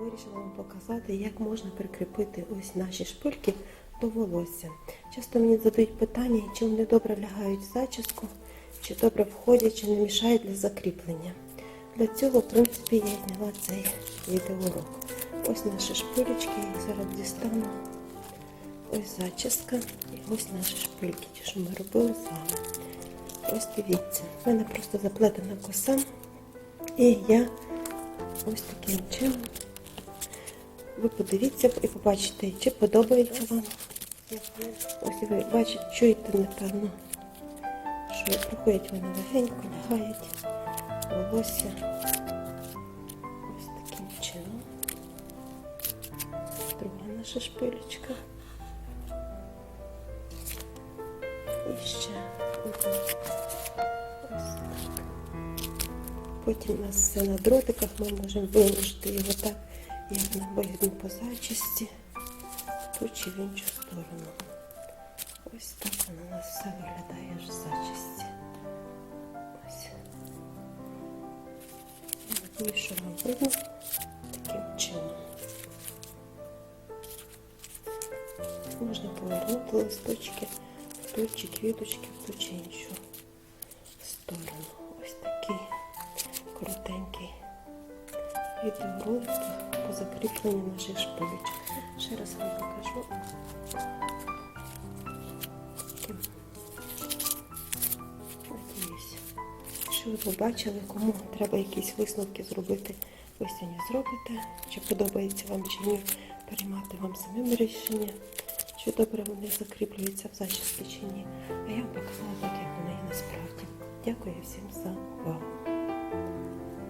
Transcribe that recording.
вирішила вам показати, як можна прикріпити ось наші шпильки до волосся. Часто мені задають питання, чи вони добре лягають в зачіску, чи добре входять, чи не мішають для закріплення. Для цього, в принципі, я зняла цей відеоурок. Ось наші шпилечки, я зараз дістану. Ось зачіска і ось наші шпильки, ті, що ми робили з вами. Ось дивіться, в мене просто заплетена коса, і я ось таким чином. Ви подивіться і побачите, чи подобається вам. Ось ви бачите, чуєте, напевно, що проходять вони легенько, лягають волосся. Ось таким чином. Друга наша шпилечка. І ще одна. Потім у нас все на дротиках, ми можемо виложити його так, як нам вигідно по зачисті, ту чи в іншу сторону. Ось так воно у нас все виглядає в зачисті. Ось. Надію, що вам видно таким чином. Можна повернути листочки в чи квіточки в ту чи іншу сторону. Ось такий коротенький відеоролик по закріпленню наших шпилечок. Ще раз вам покажу. Надіюсь, що ви побачили, кому треба якісь висновки зробити, ви сьогодні зробите. Чи подобається вам чи ні, приймати вам самим рішення, чи добре вони закріплюються в зачіски чи ні. А я вам показала так, як вони насправді. Дякую всім за увагу.